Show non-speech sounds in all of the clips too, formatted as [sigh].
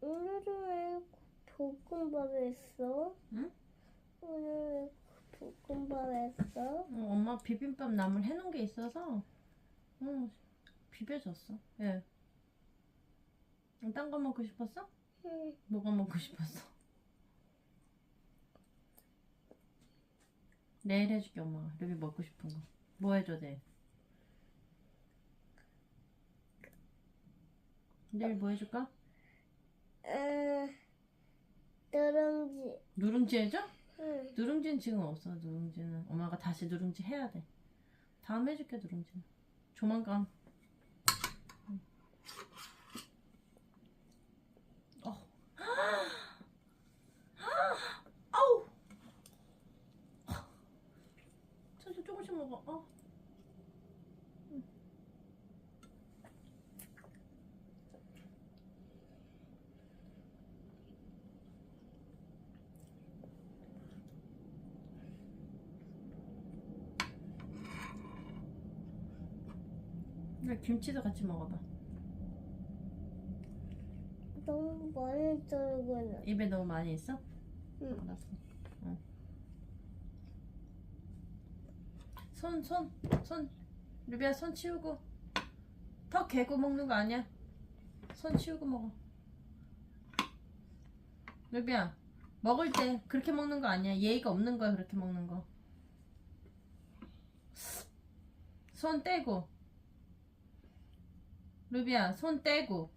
오늘 왜 볶음밥 했어? 응? 오늘 왜 볶음밥 했어? 어, 엄마 비빔밥 나물 해놓은 게 있어서 어, 비벼줬어. 예. 딴거 먹고 싶었어? 응. 뭐가 먹고 싶었어? 내일 해줄게 엄마가 여기 먹고 싶은 거. 뭐 해줘 내일? 내일 뭐 해줄까? 음, 누룽지. 누룽지 해줘? 응. 누룽지는 지금 없어. 누룽지는 엄마가 다시 누룽지 해야 돼. 다음 해줄게 누룽지는. 조만간. 응. 어. [gasps] 아우. 천천히 조금씩 먹어. 어. 응. 그래, 김치도 같이 먹어봐. 너무 많이 들고 입에 너무 많이 있어? 응. 알았어. 응. 손, 손, 손. 루비야, 손 치우고. 턱 개고 먹는 거 아니야? 손 치우고 먹어. 루비야, 먹을 때 그렇게 먹는 거 아니야. 예의가 없는 거야, 그렇게 먹는 거. 손 떼고. 루비야, 손 떼고.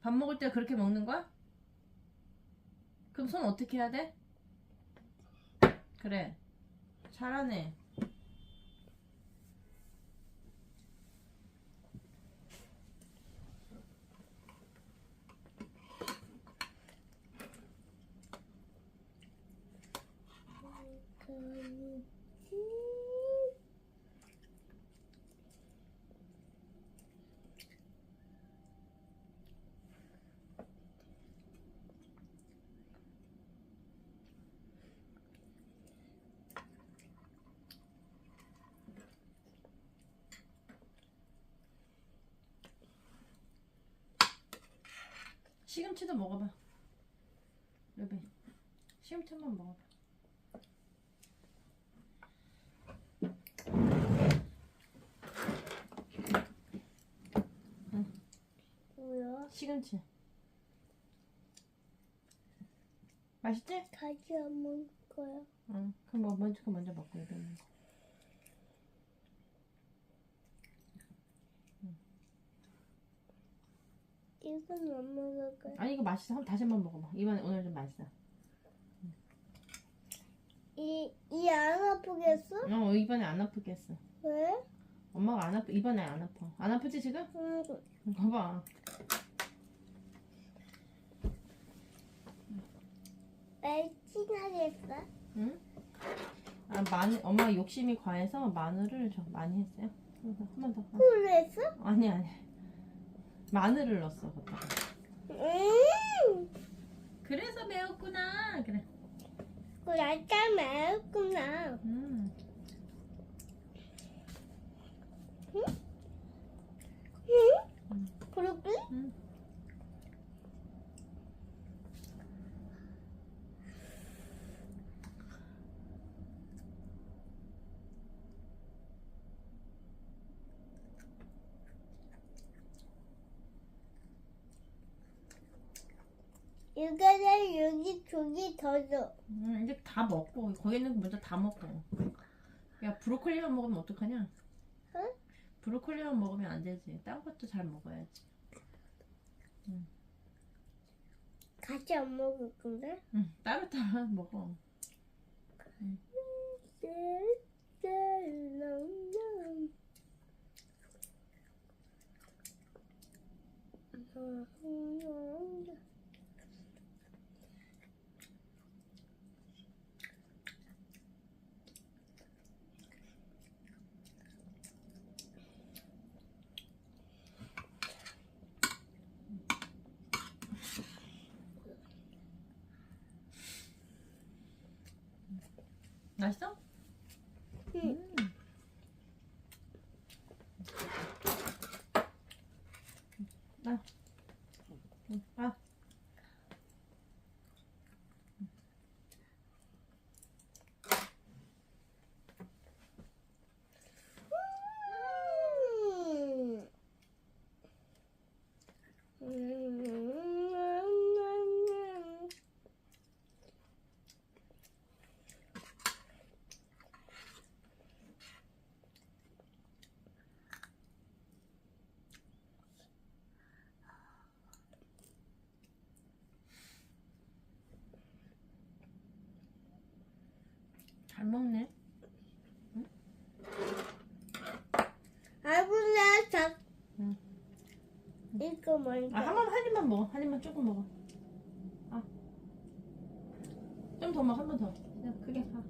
밥 먹을 때 그렇게 먹는 거야? 그럼 손 어떻게 해야 돼? 그래. 잘하네. 시금치도 먹어봐. 루비. 시금치 한번 먹어봐. 뭐야? 시금치. 맛있지? 다시 안 먹을 거야. 응. 그럼 뭐 먼저 그 먼저 먹고 이거. 이건 안 먹을 거야. 아니 이거 맛있어. 한번 다시 한번 먹어봐. 이번에 오늘 좀 맛있어. 이, 이 안 아프겠어? 어 이번에 안 아프겠어. 왜? 엄마가 안 아프 이번에 안 아파. 안 아프지 지금? 응. 응, 봐봐. 멸치하겠어? 응? 아 마늘 엄마 욕심이 과해서 마늘을 좀 많이 했어요. 한 번 더. 어. 꿀 했어? 아니 아니. 마늘을 넣었어 그때. 음! 그래서 매웠구나. 그래. 꿀 아까 매웠구나. 음. 응? 그렇게? 음. 이거는 여기 저기 더 줘. 음, 이제 다 먹고 거기 있는 거 먼저 다 먹고. 야 브로콜리만 먹으면 어떡하냐? 응? 브로콜리만 먹으면 안 되지. 딴 것도 잘 먹어야지. 같이 안 먹을 건데? 응, 따로 따로 [laughs] 먹어. 맛있어? 응. 음. 이거 먼저. 아, 한 번, 한 입만 먹어. 한 입만 조금 먹어. 아. 좀 더 먹어, 한 번 더. 그냥 크게. 아.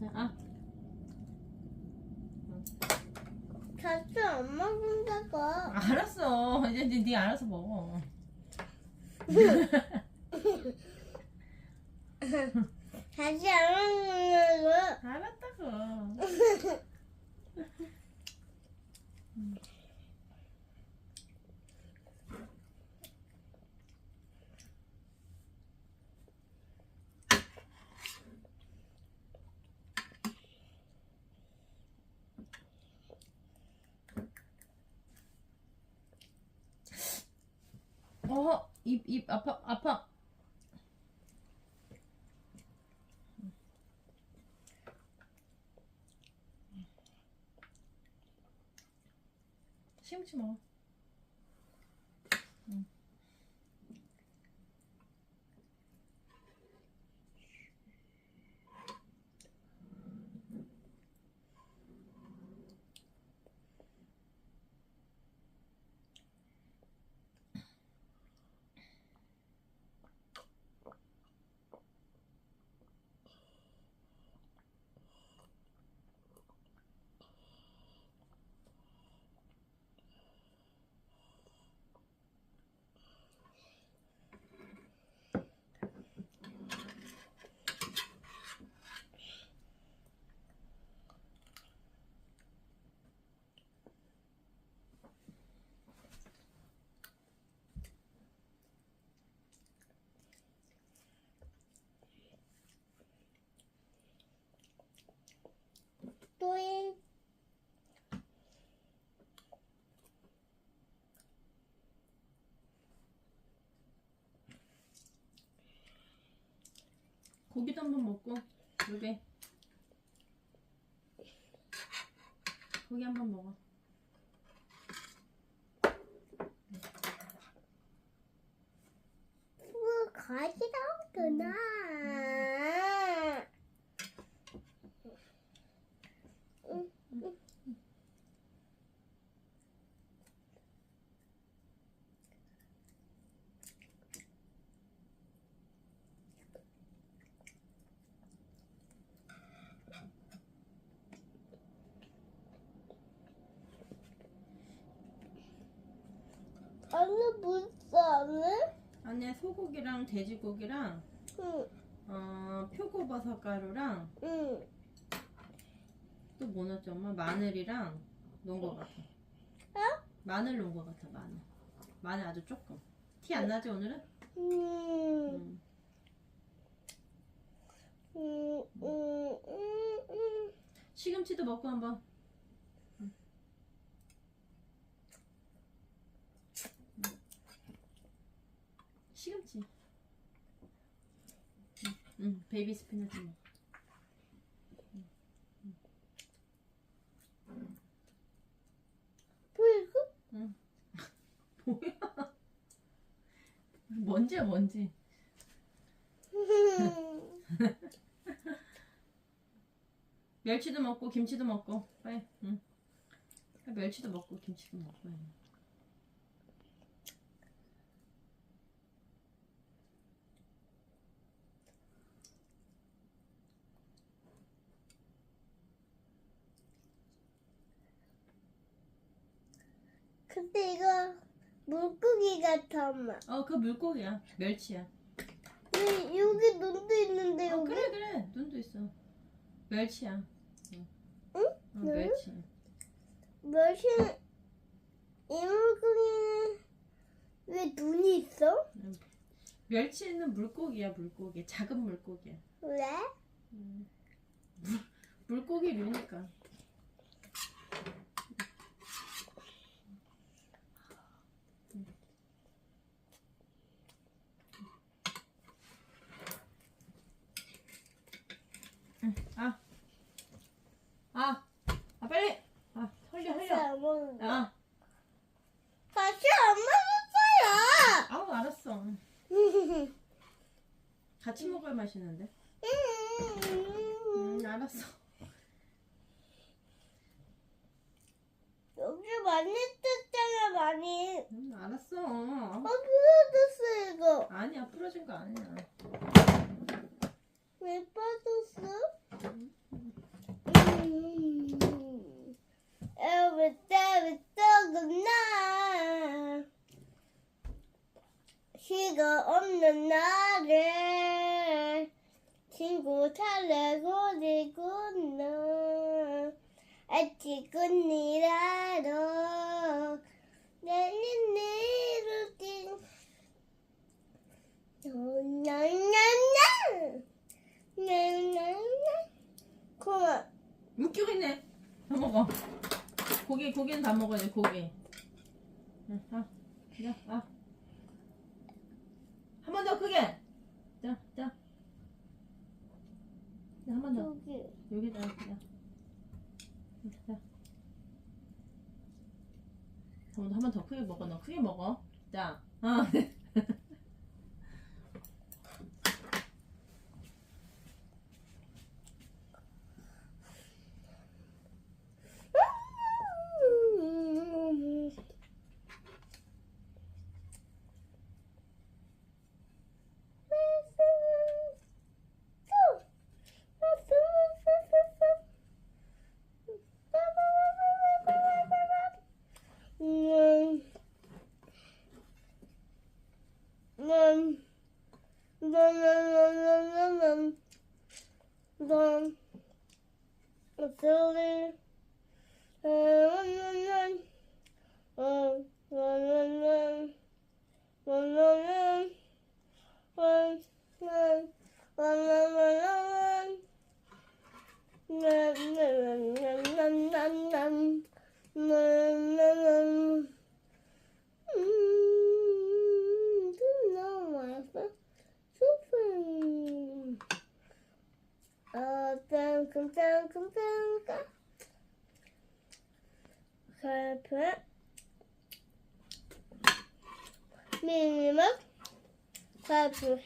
자, 아. 다시 안 먹는다고. 알았어. 이제 네, 네 알아서 먹어. [laughs] [laughs] 다시 안 먹는다고. 알았다고. 어, 입, 입, 아파, 아파. 시금치 또이. 고기도 한번 먹고 여기 고기 한번 먹어. 뭐 가지 나오구나. 언니 무서워? 안에 소고기랑 돼지고기랑 응, 어, 표고버섯 가루랑 응. 또 뭐 넣었지 엄마? 마늘이랑 넣은 것 같아. 어? 마늘 넣은 것 같아 마늘. 마늘 아주 조금. 티 안 나지 오늘은? 음, 음. 음, 음, 음, 음. 시금치도 먹고 한번. 음. 시금치. 응, 응, 베이비 스피너치 먹어. 그리고 [laughs] 뭐야? 먼지야 먼지. [laughs] 멸치도 먹고 김치도 먹고 빨리. 응. 멸치도 먹고 김치도 먹고. 해. 근데 이거 물고기 같아 엄마. 어, 그 물고기야. 멸치야. 왜 여기 눈도 있는데 어, 여기? 그래 그래. 눈도 있어. 멸치야. 응? 응? 어, 네? 멸치. 멸치 이 물고기는 왜 눈이 있어? 멸치는 물고기야 물고기. 작은 물고기야. 왜? 음. 물- 물고기류니까. 아, 아 빨리. 아, 흘려 다시 흘려. 안 먹는다. 아, 다시 안 아우 알았어. 같이 먹어야 맛있는데. 음, 알았어. 여기 많이 뜯잖아 많이. 음, 알았어. 아 부러졌어 이거. 아니야, 부러진 거 아니야. 왜 빠졌어? 음. 비가 없는 나를 친구 달래고 리구나 아직은 일하러 내는 내루딘 나나나나나나나 고마워 기고 있네. 다 먹어. 고기 고기는 다 먹어야 돼 고기. 응, 아, 자, 아. 한 번 더 크게. 자, 자. 한번 더. 여기 여기다. 자. 자. 한번더 크게 먹어. 너 크게 먹어. 자. 어. Matilda. Mm-hmm. 어, 땅콩, 땅콩, 땅콩. 갈패. 미니막. 갈패.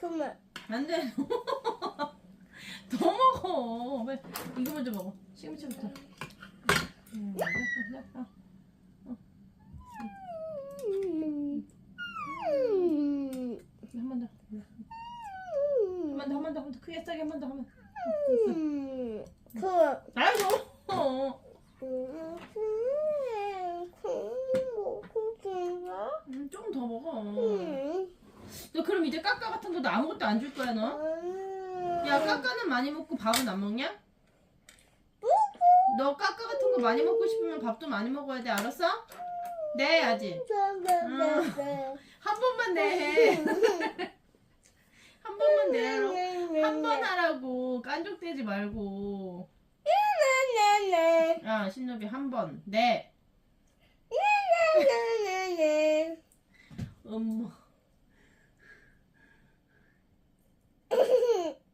그만. 안 돼. [laughs] 더 먹어. 왜? 이거 먼저 먹어. 시금치부터. 음, 자, 자, 자. 음. 음. 한 번 더. 한 번 더, 한 번 더, 한번 더. 크게 싸게 한번 더 하면. 음. 그. 아이고. 어. 음, 조금 더 먹어. 너 그럼 이제 까까 같은 거도 아무것도 안 줄 거야 너? 야 까까는 많이 먹고 밥은 안 먹냐? 너 까까 같은 거 많이 먹고 싶으면 밥도 많이 먹어야 돼 알았어? 네 아직 한 번만 내. 한 번만 내. 한번 하라고 깐족대지 말고. 아 신노비 한 번. 네. 엄마. [laughs]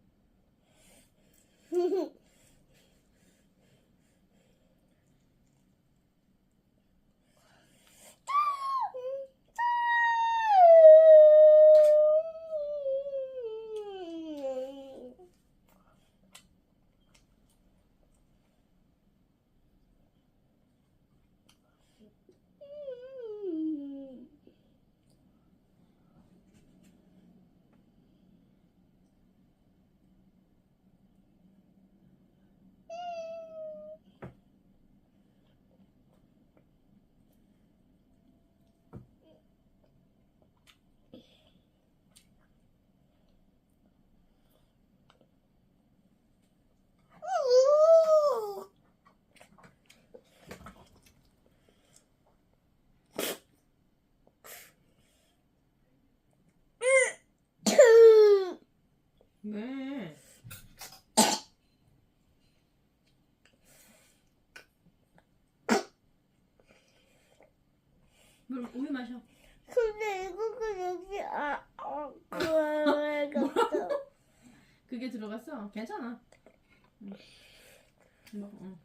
왜? 물 우유 마셔. 근데 이거 여기 아, 아, 그거 같아. 괜찮아. 응. 먹어. 응.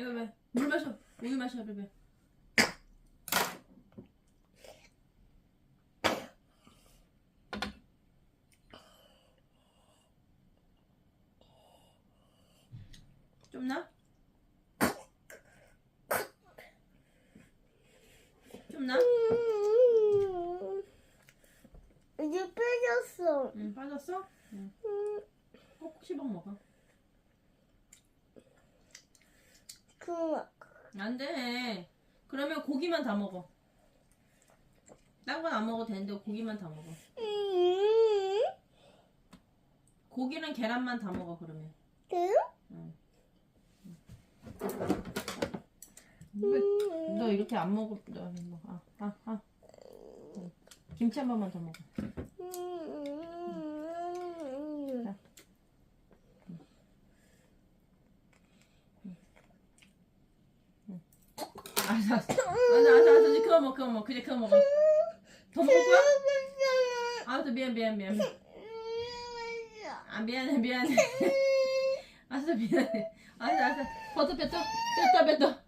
야, 왜? 물 마셔. 우유 마셔, 베베. 좀 나? 좀 나? 음, 이제 빼졌어. 응? 응. 음, 꼭 씹어 먹어. 그만. 안 돼. 그러면 고기만 다 먹어. 딴 건 안 먹어도 되는데 고기만 다 먹어. 고기랑 계란만 다 먹어 그러면. 왜, 너 이렇게 안 먹어? 너 뭐, 아, 아, 아. 응. 김치 한 번만 더 먹어. 알았어, 알았어. 알았어, 알았어, 알았어. 이제 그거 먹 어, 그거 먹어. 그래, 그거 먹어. 더 먹을 거야? 알았어, 미안, 미안, 미안. 아, 미안해, 미안해. 알았어, 미안해. 알았어, 알았어. 버터 뱉어. 뱉어, 뱉어. 알았어, 뱉어.